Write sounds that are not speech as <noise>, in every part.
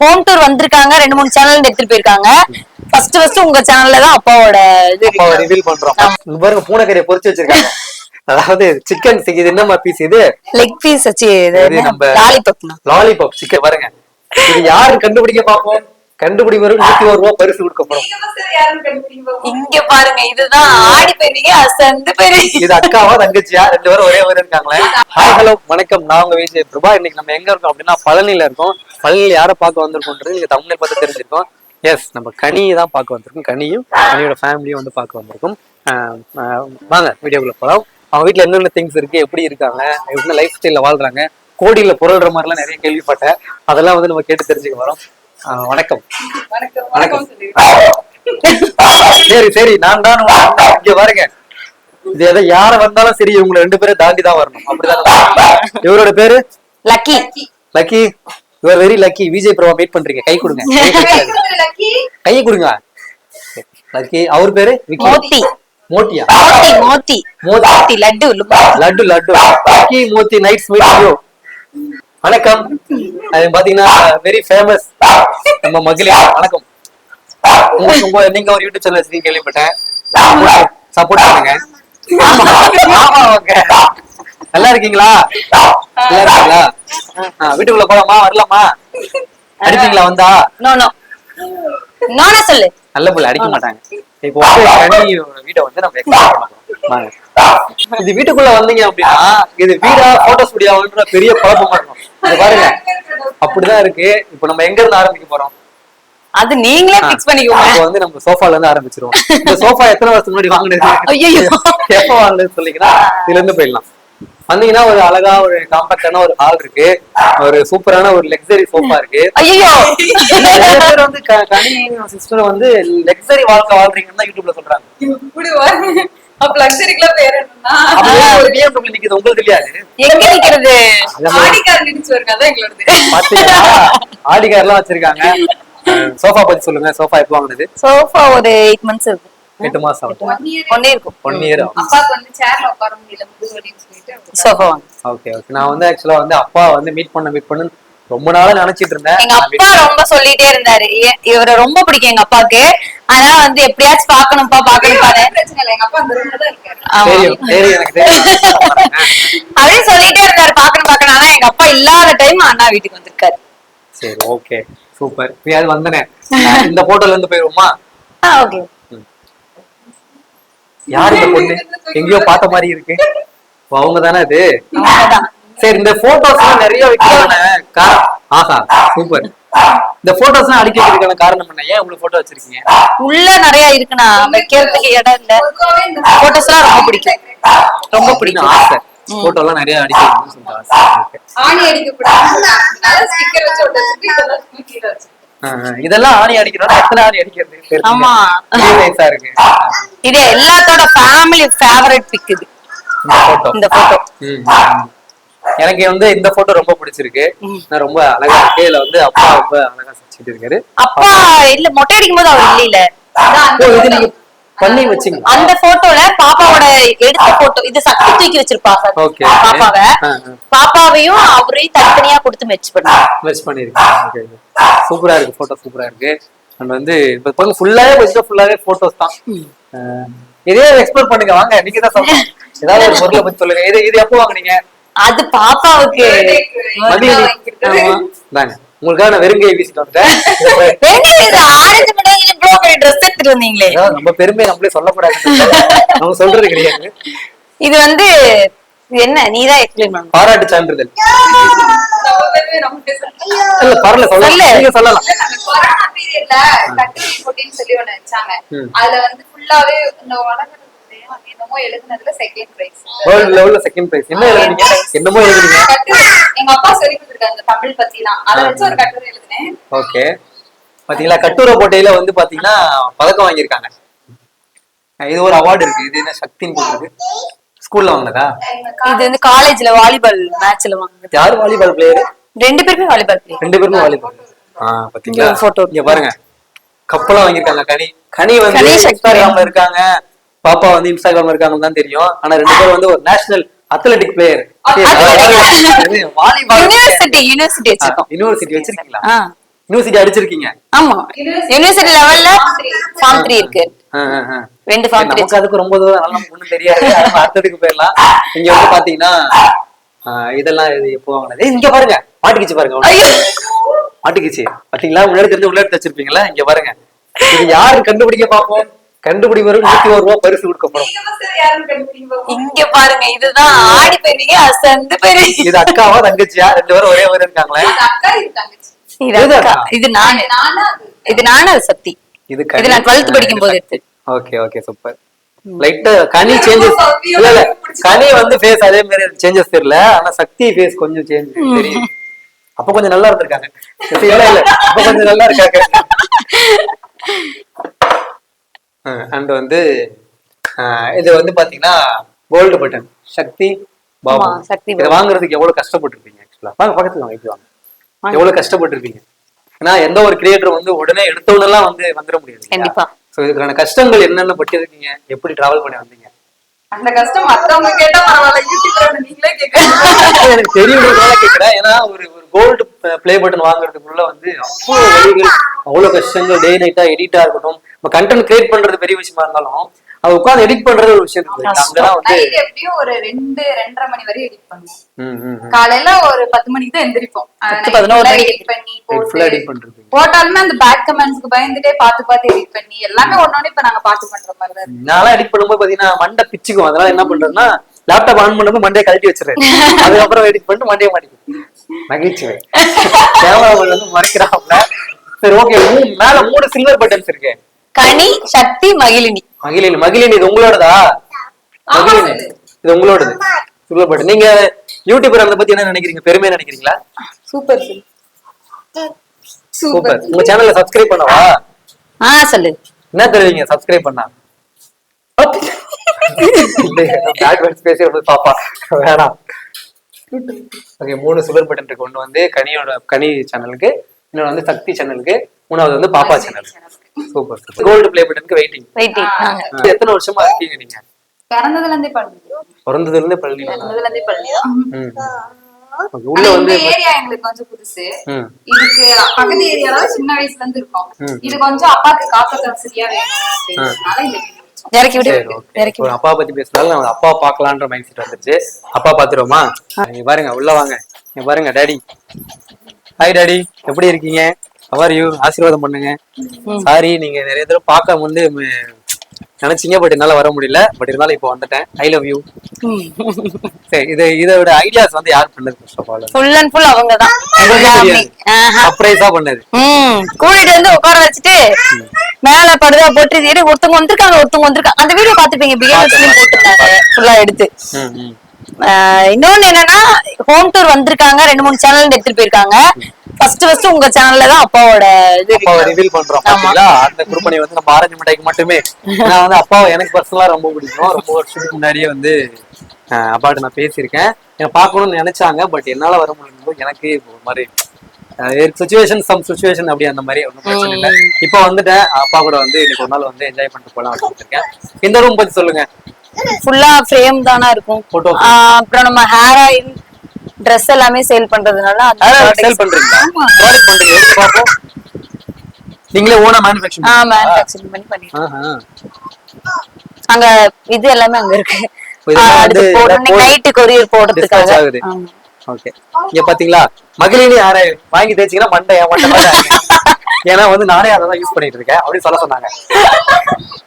Home tour வந்திருக்காங்க. ரெண்டு மூணு சேனல் எடுத்துட்டு போயிருக்காங்க. ஃபர்ஸ்ட் ஃபர்ஸ்ட் உங்க சேனல்ல தான் அப்பாவோட இது ரிவீல் பண்றோம். பாருங்க பூனைக்கறியை பொரிச்சு வச்சிருக்காங்க. <laughs> அதாவது சிக்கன் இது என்னமா பீஸ் இது? லெக் பீஸ் வச்சு லாலிபப் லாலிபாப் சிக்கன் பாருங்க. இது யாரு கண்டுபிடிக்க பாப்போம்? கண்டுபிடிக்கிறவருக்கு நூத்தி ஒரு ரூபா பரிசு கொடுக்கப்படும். இங்க பாருங்க இதுதான் ஆடி போயிருவீங்க அசந்து போயிருவீங்க இது அக்காவா தங்கச்சியா? ரெண்டு பேரும் ஒரே மாதிரி இருக்காங்களே. ஹாய் ஹலோ வணக்கம். நான் உங்க விஜய். பிரபா இன்னைக்கு நம்ம எங்க இருக்கோம் அப்படின்னா பழனியில இருக்கோம். பழனியில யாரை பார்க்க வந்திருக்கோன்றது நீங்க தமிழை பார்த்து தெரிஞ்சிருக்கோம். எஸ் நம்ம கனியை தான் பார்க்க வந்திருக்கோம். கனியும் கனியோட ஃபேமிலியும் வந்து பார்க்க வந்திருக்கோம். வாங்க வீடியோக்குள்ள போலாம். அவங்க வீட்ல என்னென்ன திங்ஸ் இருக்கு எப்படி இருக்காங்க என்ன லைஃப் ஸ்டைல்ல வாழ்றாங்க கோடியில பொருள்ற மாதிரிலாம் நிறைய கேள்விப்பட்டேன். அதெல்லாம் வந்து நம்ம கேட்டு தெரிஞ்சுக்க வரோம். வணக்கம். வணக்கம் சரி சரி நான் தான். இங்க பாருங்க. இது எதை யார வந்தாலும் சரி இவங்க ரெண்டு பேரும் தாண்டி தான் வரணும். அப்படிதானே? இவரோட பேரு? Lucky. Lucky. Your very lucky Vijay Prabha wait பண்றீங்க. கை கொடுங்க. கையை கொடுங்க. லக்கி அவர் பேரு? Moti. மோட்டியா Moti Moti. Moti. Moti laddu laddu laddu. Lucky Moti nights meet you வணக்கம். அது பாத்தீங்கன்னா வெரி ஃபேமஸ் நம்ம மகளிர் வணக்கம். உங்க நீங்க ஒரு யூடியூப் சேனல் வச்சிருக்கீங்க கேள்விப்பட்டேன். சப்போர்ட் பண்ணுங்க. நல்லா இருக்கீங்களா? நல்லா இருக்கீங்களா? வீட்டுக்குள்ள போலாமா? வரலாமா? அடிப்பீங்களா வந்தா? நோனா சொல்லு. நல்ல பிள்ளை அடிக்க மாட்டாங்க. இப்போ வந்து வீட்டை வந்து நம்ம எக்ஸ்பிளைன் பண்ண போறோம். வாங்க. இது வீட்டுக்குள்ள வந்தீங்க அப்படின்னா இது வீடா போட்டோ ஸ்டுடியோன்ற பெரிய குழப்பமா இருக்கும். இது பாருங்க. அப்படிதான் இருக்கு. இப்போ நம்ம எங்க இருந்து ஆரம்பிக்க போறோம்? அது நீங்களே பிக்ஸ் பண்ணிக்கோங்க. இப்போ வந்து நம்ம சோஃபால இருந்து ஆரம்பிச்சிருவோம். இந்த சோஃபா எத்தனை வருஷத்துக்கு முன்னாடி வாங்கினது? ஐயையோ. எப்போ வாங்கினது சொல்லிங்கன்னா இதுல இருந்து போயிடலாம். வந்தீங்கன்னா ஒரு அழகா ஒரு காம்பாக்டான ஒரு ஹால் இருக்கு. ஒரு சூப்பரான ஒரு லக்ஸரி சோஃபா இருக்கு. ஐயோ வந்து கனி சிஸ்டர் வந்து லக்ஸரி வாழ்க்கை வாழ்றீங்கன்னு தான் யூடியூப்ல சொல்றாங்க. அப்ப luxury-க்குலாம் பேர் என்னன்னா, அப்படியே ஒரு BMW நிக்குது உங்களுக்கு தெரியாது. எங்க நிக்கிறது? ஆடிக்காரன் இடிச்சு வருங்க, அதான் எங்களோடது. பாத்தீங்களா ஆடி கார் எல்லாம் வச்சிருக்காங்க. சோஃபா பத்தி சொல்லுங்க சோஃபா எப்போ வாங்குனது? சோஃபா ஒரு எயிட் மந்த்ஸ் இருக்கும் எட்டு மாசம் இருக்கும் ஒன் இயர் அப்பாவுக்கு வந்து chairல உட்கார முடியல, முதுகு வலின்னு சொல்லிட்டு. சோஃபா ஓகே ஓகே நான் வந்து ஆக்சுவலா வந்து அப்பா வந்து மீட் பண்ண மீட் பண்ணு ரொம்ப நாளா நினைச்சிட்டு இருந்தேன். எங்க அப்பா ரொம்ப சொல்லிட்டே இருந்தாரு. இவரை ரொம்ப பிடிக்கும் எங்க அப்பாவுக்கு. அதனால வந்து எப்படியாச்சும் பாக்கணும்ப்பா பாக்கணும் பாரு பிரச்சனை இல்லை, எங்க அப்பா அந்த room ல தான் இருக்காரு. ஆமா. தெரியும் தெரியும் எனக்கு தெரியும். <laughs> அப்படின்னு சொல்லிட்டே இருந்தாரு பாக்கணும் பாக்கணும் ஆனா எங்க அப்பா இல்லாத டைம் அண்ணா வீட்டுக்கு வந்திருக்காரு. சரி ஓகே சூப்பர் அது வந்தனே. இந்த போட்டோல இருந்து போயிருவோமா? ஓகே யார் இந்த பொண்ணு? எங்கேயோ பார்த்த மாதிரி இருக்கு. அவங்க தானே அது? சரி இந்த போட்டோஸ் எல்லாம் நிறைய வைக்கிறானே ஆஹா சூப்பர் இந்த போட்டோஸ் எல்லாம் அடிக்க வைக்கிறதுக்கான காரணம் என்ன? ஏன் உங்களுக்கு போட்டோ வச்சிருக்கீங்க? உள்ள நிறைய இருக்குண்ணா வைக்கிறதுக்கு இடம் இல்ல. போட்டோஸ் எல்லாம் ரொம்ப பிடிக்கும். ரொம்ப பிடிக்கும். ஆசை போட்டோ எல்லாம் நிறைய அடிக்க வைக்கணும்னு சொல்லிட்டு ஆசை. Okay. ஆணி அடிக்கக்கூடாது. அதனால sticker வச்சு ஒட்ட வச்சுட்டு இதெல்லாம் ஆணி அடிக்கிறோம் எத்தனை ஆணி அடிக்கிறது. ஆமா. இருக்கு. இது எல்லாத்தோட ஃபேமிலி ஃபேவரட் பிக் இது. இந்த போட்டோ இந்த போட்டோ எனக்கு வந்து இந்த போட்டோ ரொம்ப பிடிச்சிருக்கு. நான் ரொம்ப அழகா இருக்கு இதுல வந்து அப்பா ரொம்ப அழகா செஞ்சுட்டு இருக்காரு. அப்பா இல்ல மொட்டை அடிக்கும் போது அவர் இல்ல இது. நீங்க பண்ணி வச்சீங்க. அந்த போட்டோல பாப்பாவோட எடுத்த போட்டோ இது சக்தி தூக்கி வச்சிருப்பா. பாப்பாவை. பாப்பாவையும் அவரையும் தனித்தனியா கொடுத்து மெச் பண்ணா. மெர்ச் பண்ணிருக்கேன். சூப்பரா இருக்கு போட்டோ சூப்பரா இருக்கு. அண்ட் வந்து இப்ப ஃபுல்லாவே வச்சுட்டு ஃபுல்லாவே போட்டோஸ் தான். இதே எக்ஸ்ப்ளோர் பண்ணுங்க. வாங்க நீங்க தான் ஏதாவது ஒரு பொருளை பத்தி சொல்லுங்க. இது இது எப்போ வாங்குனீங்க? அது பாப்பாவுக்கு. உங்களுக்காக நான் வெறுங்கையை வீசிட்டு ட்ரெஸ் எடுத்துட்டு வந்தீங்களே. நம்ம பெருமை நம்மளே சொல்லக்கூடாது. நம்ம சொல்றது கிடையாது. இது வந்து என்ன நீதான் எக்ஸ்பிளைன் பண்ணணும் பாராட்டு சான்றிதழ். நம்ம பேருமே நம்மகிட்ட சொல்லலாம். இல்ல பரவாயில்ல சொல்லு. சொல்லலாம் நீங்க சொல்லலாம். இல்ல, நாங்க கொரோனா பீரியட்ல கட்டுரை போட்டின்னு சொல்லி ஒண்ணு வச்சாங்க. ம். அதுல வந்து ஃபுல்லாவே இந்த வடகடை என்னமோ எழுதுனதுல செகண்ட் பிரைஸ் வேர்ல்ட் லெவல்ல செகண்ட் பிரைஸ் என்ன எழுதுனீங்க? என்னமோ எழுதுனீங்க? கட்டுரை எங்க அப்பா சொல்லி கொடுத்துருக்காங்க தமிழ் பத்திலாம். அதை வச்சு ஒரு கட்டுரை எழுதினேன். ஓகே பாத்தீங்களா? கட்டுரை போட்டியில வந்து பாத்தீங்கன்னா பதக்கம் வாங்கியிருக்காங்க. இது ஒரு அவார்டு இருக்கு. இது என்ன சக்தின்னு போட்டிருக்கு. ஸ்கூல்ல வாங்கினதா? இது வந்து காலேஜ்ல வாலிபால் மேட்ச்ல வாங்குது யார் வாலிபால் பிளேயர் ரெண்டு பேருமே வாலிபால் பிளேயர் ரெண்டு பேருமே வாலிபால் ஆ பாத்தீங்களா? photo. இங்க பாருங்க. கப்பலாம் வாங்கியிருக்காங்க. கனி. கனி வந்து. இன்ஸ்டாகிராம்ல இருக்காங்க. பாப்பா வந்து இன்ஸ்டாகிராம்ல இருக்காங்கன்னு தான் தெரியும் ஆனா ரெண்டு பேரும் வந்து ஒரு national athletic player university university வச்சிருக்கோம் யூனிவர்சிட்டி வச்சிருக்கீங்களா யூனிவர்சிட்டி அடிச்சிருக்கீங்க ஆமா யூனிவர்சிட்டி லெவல்ல ஃபார்ம் த்ரீ இருக்கு. ரெண்டு ஃபார்ம் த்ரீ நமக்கு அதுக்கு ரொம்ப தூரம் அதெல்லாம் ஒண்ணும் தெரியாது அடுத்ததுக்கு போயிடலாம் இங்க வந்து பாத்தீங்கன்னா இதெல்லாம் இது ஏய், இங்க பாருங்க மாட்டிக்கிச்சு பாருங்க உள்ள. மாட்டிக்கிச்சு பாத்தீங்களா முன்னாடி தெரிஞ்சு உள்ள எடுத்து வச்சிருப்பீங்களா இங்க பாருங்க இது யாரு கண்டுபிடிக்க பார்ப்போம் கண்டுபிடிப்பவருக்கு நூத்தி ஒரு ரூபா பரிசு கொடுக்கப்படும். இங்க பாருங்க இதுதான் ஆடி போயிருவீங்க அசந்து போயிருவீங்க இது அக்காவா தங்கச்சியா? ரெண்டு பேரும் ஒரே மாதிரி இருக்காங்களே. இது நானு. இது நானு? அது சக்தி. இது இது நான் டுவெல்த் படிக்கும் போது எடுத்து ஓகே ஓகே சூப்பர் லைட்டா கனி சேஞ்சஸ் இல்ல இல்ல. கனி வந்து ஃபேஸ் அதே மாதிரி சேஞ்சஸ் தெரியல. ஆனா சக்தி ஃபேஸ் கொஞ்சம் சேஞ்ச் தெரியும் அப்ப கொஞ்சம் நல்லா இருந்திருக்காங்க. இல்ல இல்ல. அப்ப கொஞ்சம் நல்லா இருக்காங்க. <laughs> அண்ட் வந்து இது வந்து பாத்தீங்கன்னா கோல்டு பட்டன் சக்தி பாபு. சக்தி இதை. வாங்குறதுக்கு எவ்வளவு கஷ்டப்பட்டிருப்பீங்க ஆக்சுவலா வாங்க பக்கத்துல வாங்க வாங்க. எவ்வளவு கஷ்டப்பட்டிருப்பீங்க? ஏன்னா எந்த ஒரு கிரியேட்டர் வந்து உடனே எடுத்தவனெல்லாம் வந்து வந்துட முடியாது கண்டிப்பா. சோ இதுக்கான கஷ்டங்கள் என்னென்ன பட்டிருக்கீங்க? எப்படி டிராவல் பண்ணி வந்தீங்க? அந்த கஷ்டம் மத்தவங்க கேட்டா பரவாயில்ல யூடியூப்ல நீங்களே கேட்கணும் <laughs> எனக்கு தெரியுன்றதுனால கேக்குறேன். ஏன்னா ஒரு ஒரு கோல்டு ப்ளே பட்டன் வாங்குறதுக்குள்ள வந்து அவ்வளவு வழிகள் அவ்வளவு கஷ்டங்கள் டே நைட்டா எடிட்டா இருக்கட்டும். நம்ம கண்டென்ட் கிரியேட் பண்றது பெரிய விஷயமா இருந்தாலும் அது உட்கார்ந்து எடிட் பண்றது ஒரு விஷயம். அங்கதான் வந்து எப்படியும் ஒரு ரெண்டு ரெண்டரை மணி வரை எடிட் பண்ணுவோம். காலையில ஒரு பத்து மணிக்கு தான் எந்திரிப்போம். பத்து, எடிட் பண்ணி. போட்டாலுமே அந்த பேட் கமெண்ட்ஸ்க்கு பயந்துட்டே பார்த்து பார்த்து எடிட் பண்ணி எல்லாமே ஒன்னொன்னு இப்ப நாங்க பார்த்து பண்ற மாதிரி தான். நான்லாம் எடிட் பண்ணும்போது பாத்தீங்கன்னா மண்டை பிச்சுக்கும். அதனால என்ன பண்றதுன்னா லேப்டாப் ஆன் பண்ணும்போது மண்டையை கழட்டி வச்சிருக்கேன் <laughs> அதுக்கப்புறம் எடிட் பண்ணிட்டு மண்டையை மாட்டிக்கும் நகைச்சுவை <laughs> கேமரா வந்து மறைக்கிறாப்ல சரி ஓகே மேல மூணு சில்வர் பட்டன்ஸ் இருக்கு. கனி சக்தி மகிழினி. மகிழினி மகிழினி இது உங்களோடதா? மகிழினி. இது உங்களோடது. சில்வர் பட்டன் நீங்க யூடியூபர் அதை பத்தி என்ன நினைக்கிறீங்க? பெருமையா நினைக்கிறீங்களா? சூப்பர் சூப்பர் உங்க சேனல்ல சப்ஸ்கிரைப் பண்ணவா? ஆ சொல்லு. என்ன தருவீங்க? சப்ஸ்கிரைப் பண்ணா? பேட் வேர்ட்ஸ் பேசி பாப்பா. வேணாம். ஓகே மூணு சில்வர் பட்டன் இருக்கு. ஒண்ணு வந்து கனியோட கனி சேனலுக்கு இன்னொன்று வந்து சக்தி சேனலுக்கு மூணாவது வந்து பாப்பா சேனல் சூப்பர் கோல்டு ப்ளே பட்டனுக்கு வெயிட்டிங் வெயிட்டிங் எத்தனை வருஷமா இருக்கீங்க நீங்க? பிறந்ததுல இருந்தே பண்ணுது பிறந்ததுல இருந்து பள்ளி பிறந்ததுல இருந்தே. Okay, உள்ள வந்து இந்த ஏரியா எங்களுக்கு கொஞ்சம் புதுசு. ம். இதுக்கு பக்கத்து ஏரியால சின்ன வயசுல இருந்து இருக்கோம். இது கொஞ்சம் அப்பாக்கு வேணும் வீடு. இறக்கி விடு. இறக்கி அப்பா பத்தி பேசினாலும் நம்ம அப்பா பார்க்கலான்ற மைண்ட் செட் வந்துருச்சு அப்பா பாத்துருவோமா நீங்க பாருங்க உள்ள வாங்க. நீங்க பாருங்க டாடி. ஹாய் டாடி எப்படி இருக்கீங்க? அவர் யூ ஆசீர்வாதம் பண்ணுங்க. சாரி நீங்க நிறைய தடவை பார்க்க வந்து நினைச்சீங்க பட் என்னால வர முடியல. பட் இருந்தாலும் இப்போ வந்துட்டேன். ஐ லவ் யூ சரி இது இதோட ஐடியாஸ் வந்து யார் பண்ணது first of all full and full அவங்க தான் சர்ப்ரைஸா பண்ணது. ம். கூட்டிட்டு வந்து உட்கார வச்சுட்டு மேல படுதா போட்டு எடு, ஒருத்தவங்க வந்திருக்காங்க ஒருத்தவங்க வந்திருக்காங்க அந்த வீடியோ பாத்துப்பீங்க பிகினர்ஸ்லயும் போட்டிருந்தாங்க ஃபுல்லா எடுத்து. இன்னொன்னு என்னன்னா ஹோம் டூர் வந்திருக்காங்க. ரெண்டு மூணு சேனல் எடுத்துட்டு போயிருக்காங்க. ஃபர்ஸ்ட் ஃபர்ஸ்ட் உங்க சேனல்ல தான் அப்பாவோட இது ரிவீல் பண்றோம். பாத்தீங்களா? அந்த குரூப்பனை வந்து நம்ம ஆரஞ்சு மிட்டாய்க்கு மட்டுமே. நான் வந்து அப்பாவை எனக்கு பர்சனலா ரொம்ப பிடிக்கும். ரொம்ப வருஷத்துக்கு முன்னாடியே வந்து அப்பாட்ட நான் பேசியிருக்கேன். என்ன பார்க்கணும்னு நினைச்சாங்க. பட் என்னால வர முடியும் எனக்கு ஒரு மாதிரி சுச்சுவேஷன் சம் சுச்சுவேஷன் அப்படி அந்த மாதிரி ஒன்றும் பிரச்சனை இல்லை. இப்போ வந்துட்டேன். அப்பா கூட வந்து இன்னைக்கு ஒரு நாள் வந்து என்ஜாய் பண்ணிட்டு போலாம் அப்படின்னு இருக்கேன். இந்த ரூம் பத்தி சொல்லுங்க. ஃபுல்லா ஃப்ரேம் தானா இருக்கும். அப்புறம் நம்ம ஹேர் ஆயில் Dress எல்லாமே சேல் பண்றதுனால சேல் பண்றீங்களா? நீங்களே ஓனா மேனுஃபேக்சர் ஆஹ் மேனுஃபேக்சரிங் பண்ணி பண்ணிட்டு அங்க இது எல்லாமே அங்க இருக்கு. போடணும். இதெல்லாம் நைட்டு கொரியர் போடுறதுக்காக. ஓகே இங்க பாத்தீங்களா? மகளினி ஆரை வாங்கி தேய்ச்சிங்கன்னா மண்டை மண்டை. ஏன்னா வந்து நானே அதை தான் யூஸ் பண்ணிட்டு இருக்கேன். அப்படின்னு சொல்ல சொன்னாங்க.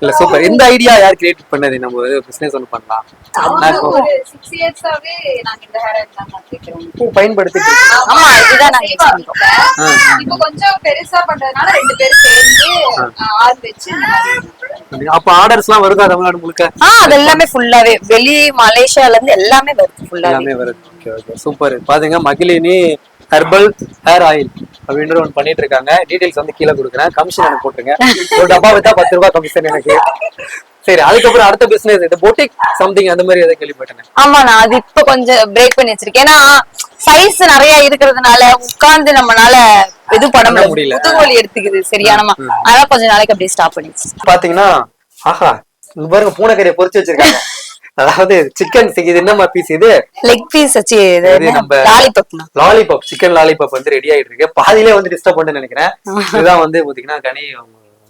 இல்ல சூப்பர் இந்த ஐடியா யார் கிரியேட் பண்ணது? நம்ம பிசினஸ் ஒன்று பண்ணலாம். நான் இப்போ ஒரு சிக்ஸ் இயர்ஸாவே நாங்க இந்த ஹேர் ஆயில் தான் மாத்திக்கிறோம் பூ பயன்படுத்திட்டு இருக்கேன். ஆமா இதுதான் நாங்க யூஸ் பண்றோம். இப்போ கொஞ்சம் பெருசா பண்றதுனால ரெண்டு பேரும் சேர்ந்து ஆஹ், ஆள் வச்சு இந்த மாதிரி அப்ப ஆர்டர்ஸ் எல்லாம் வருதா தமிழ்நாடு முழுக்க? ஆ அது எல்லாமே ஃபுல்லாவே வெளி மலேசியால இருந்து எல்லாமே வருது ஃபுல்லாவே எல்லாமே வருது. ஓகே ஓகே சூப்பர் பாருங்க மகிழினி ஹெர்பல் ஹேர் ஆயில் அப்படின்ற ஒன்று பண்ணிட்டு இருக்காங்க டீடைல்ஸ் வந்து கீழே கொடுக்குறேன். கமிஷன் எனக்கு போட்டுருங்க. ஒரு டப்பா வித்தா பத்து ரூபாய் கமிஷன் எனக்கு. சரி அதுக்கப்புறம் அடுத்த பிசினஸ் இந்த பொட்டிக் சம்திங் அந்த மாதிரி எதாவது கேள்விப்பட்டேன். ஆமா நான் அது இப்ப கொஞ்சம் பிரேக் பண்ணி வச்சிருக்கேன். ஏன்னா சைஸ் நிறைய இருக்கிறதுனால உட்கார்ந்து நம்மனால இது பண்ண முடியல. முதுகுவலி எடுத்துக்குது சரியானமா அதனால கொஞ்ச நாளைக்கு அப்படியே ஸ்டாப் பண்ணி. பாத்தீங்கன்னா ஆஹா இங்க பாருங்க பூனைக்கறியை பொரிச்சு வச்சிருக்காங்க. அதாவது சிக்கன் இது என்னமா பீஸ் இது? லெக் பீஸ் வச்சு நம்ம- லாலிபப் லாலிபாப் சிக்கன் லாலிபாப் வந்து ரெடி ஆயிட்டு இருக்கு. பாதியிலே வந்து டிஸ்டர்ப் பண்ணு நினைக்கிறேன். இதுதான் வந்து பாத்தீங்கன்னா கனி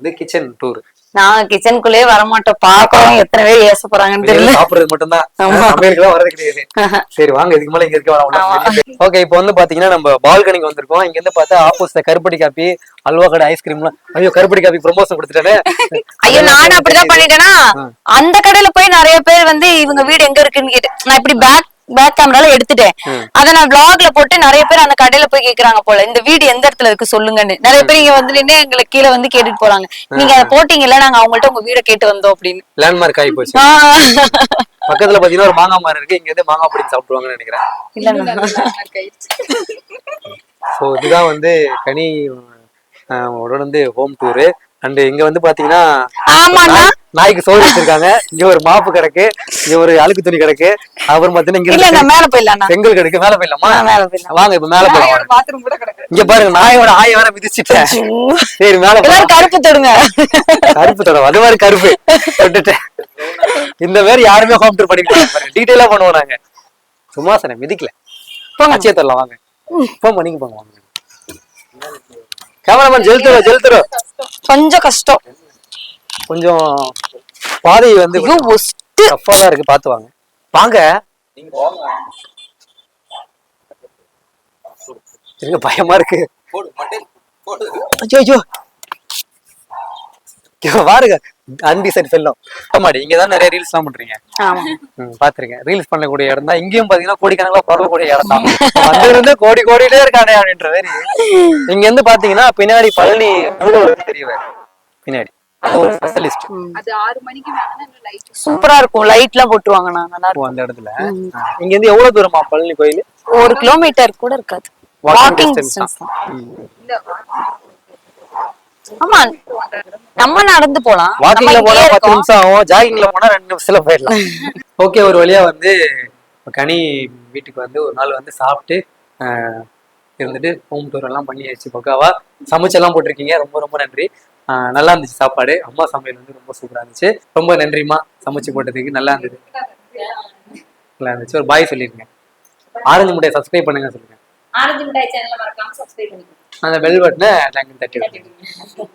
வந்து கிச்சன் டூர் நான் கிச்சனுக்குள்ளேயே வரமாட்டோம் பாக்குறோம் எத்தனை பேர் ஏச போறாங்கன்னு தெரியல. சாப்பிடுறது சமையலுக்கு தான் வரது கிடையாது. சரி வாங்க இதுக்கு மேல இங்க இருக்க வேணாம். ஓகே இப்போ வந்து பாத்தீங்கன்னா நம்ம பால்கனிக்கு வந்திருக்கோம். இங்க இருந்து பார்த்தா ஆப்போசிட் கருப்பட்டி காப்பி அல்வா கடை ஐஸ்கிரீம்லாம் ஐயோ கருப்பட்டி காப்பி ப்ரொமோஷன் கொடுத்துட்டானே. ஐயோ நானும் அப்படிதான் பண்ணிட்டேனா? அந்த கடையில போய் நிறைய பேர் வந்து இவங்க வீடு எங்க இருக்குன்னு கேட்டு நான் இப்படி பேக் பேக் கேமரால எடுத்துட்டேன். அத நான் vlogல போட்டு நிறைய பேர் அந்த கடையில போய் கேக்குறாங்க போல. இந்த வீடு எந்த இடத்துல இருக்கு சொல்லுங்கன்னு. நிறைய பேர் இங்க வந்து நின்னு எங்களை கீழே வந்து கேட்டுட்டு போறாங்க. நீங்க அதை போட்டீங்கல்ல நாங்க அவங்கள்ட்ட உங்க வீட கேட்டு வந்தோம் அப்படின்னு. லேண்ட்மார்க் ஆகி போச்சு. பக்கத்துல பாத்தீங்கன்னா ஒரு மாங்காய் மரம் இருக்கு. இங்க இருந்து மாங்காய் அப்படின்னு சாப்பிடுவாங்கன்னு நினைக்கிறேன். இல்ல ஸோ இதுதான் வந்து கனி உடனே வந்து ஹோம் டூரு அண்ட் இங்க வந்து பாத்தீங்கன்னா ஆமாண்ணா. நாய்க்கு சோறு வச்சிருக்காங்க. இங்க ஒரு மாப்பு கிடக்கு இங்க ஒரு அழுக்கு துணி கிடக்கு. அப்புறம் பாத்தீங்கன்னா இங்க இல்ல இருந்து நான் மேல போயிடலாண்ணா செங்கல் கிடக்கு. மேல போயிடலாமா? போயிடலாம். வாங்க இப்ப மேல போலாம். பாத்ரூம் கூட கிடக்கு. இங்க பாருங்க நாயோட ஆய வேற மிதிச்சிட்டேன். சரி மேல கருப்பு தொடுங்க. கருப்பு தடவை அது மாதிரி கருப்பு. தொட்டுட்டேன் இந்த மாதிரி யாருமே ஹோம் டூர் பண்ணிட்டு டீட்டெயிலா பண்ணுவோம் நாங்க. சும்மா சார் மிதிக்கல. போங்க அச்சிய தரலாம் வாங்க. போங்க நீங்க போங்க வாங்க. கேமராமேன் ஜெயித்துறோ ஜெயித்துறோ கொஞ்சம் கஷ்டம். கொஞ்சம் பாதை வந்து தான் இருக்கு பாத்து வாங்க. வாங்க. இருங்க பயமா இருக்கு. ஐயோ பாருங்க அன்டிசைட் செல்லம். ஆமாடி இங்க தான் நிறைய ரீல்ஸ் எல்லாம் பண்றீங்க பாத்திருக்கேன் ரீல்ஸ் பண்ணக்கூடிய இடம் தான். இங்கேயும் பாத்தீங்கன்னா கோடிக்கணக்கில் பரவக்கூடிய இடம் தான். <laughs> வந்திருந்து கோடி கோடியிலே இருக்கானே அப்படின்ற மாதிரி. இங்க இருந்து பாத்தீங்கன்னா பின்னாடி பழனி <laughs> தெரியுது பின்னாடி. ஸ்பெஷலிஸ்ட் <laughs> அது ஆறு மணிக்கு மேல லைட் சூப்பரா இருக்கும். லைட் எல்லாம் போட்டுருவாங்கண்ணா நல்லா இருக்கும் அந்த இடத்துல? இங்க இருந்து எவ்வளவு தூரமா? பழனி கோயில்? ஒரு கிலோமீட்டர் கூட இருக்காது. Walking வாக்கிங் distance டிஸ்டன்ஸ் தான் இந்த ஆமா. நம்ம நடந்து போலாம். வாக்கிங்ல போனா இங்கேயே பத்து இருக்கோம். நிமிஷம் ஆகும். ஜாகிங்ல போனா ரெண்டு நிமிஷத்துல போயிடலாம். <laughs> ஓகே ஒரு வழியா வந்து கனி வீட்டுக்கு வந்து ஒரு நாள் வந்து சாப்பிட்டு ஆஹ், இருந்துட்டு ஹோம் டூர் எல்லாம் பண்ணியாச்சு. பக்காவா? சமைச்செல்லாம் போட்டிருக்கீங்க. ரொம்ப ரொம்ப நன்றி. நல்லா இருந்துச்சு சாப்பாடு. அம்மா சமையல் வந்து ரொம்ப சூப்பரா இருந்துச்சு. ரொம்ப நன்றிம்மா. சமைச்சு போட்டதுக்கு நல்லா இருந்தது. நல்லா இருந்துச்சு. ஒரு பாய் சொல்லிருங்க. ஆரஞ்சு முட்டையை சப்ஸ்கிரைப் பண்ணுங்க சொல்லுங்க. ஆரஞ்சு மிட்டாய் சேனலை மறக்காம சப்ஸ்கிரைப் பண்ணிக்கோங்க. அந்த பெல் பட்டனை தட்டி விட்டுருங்க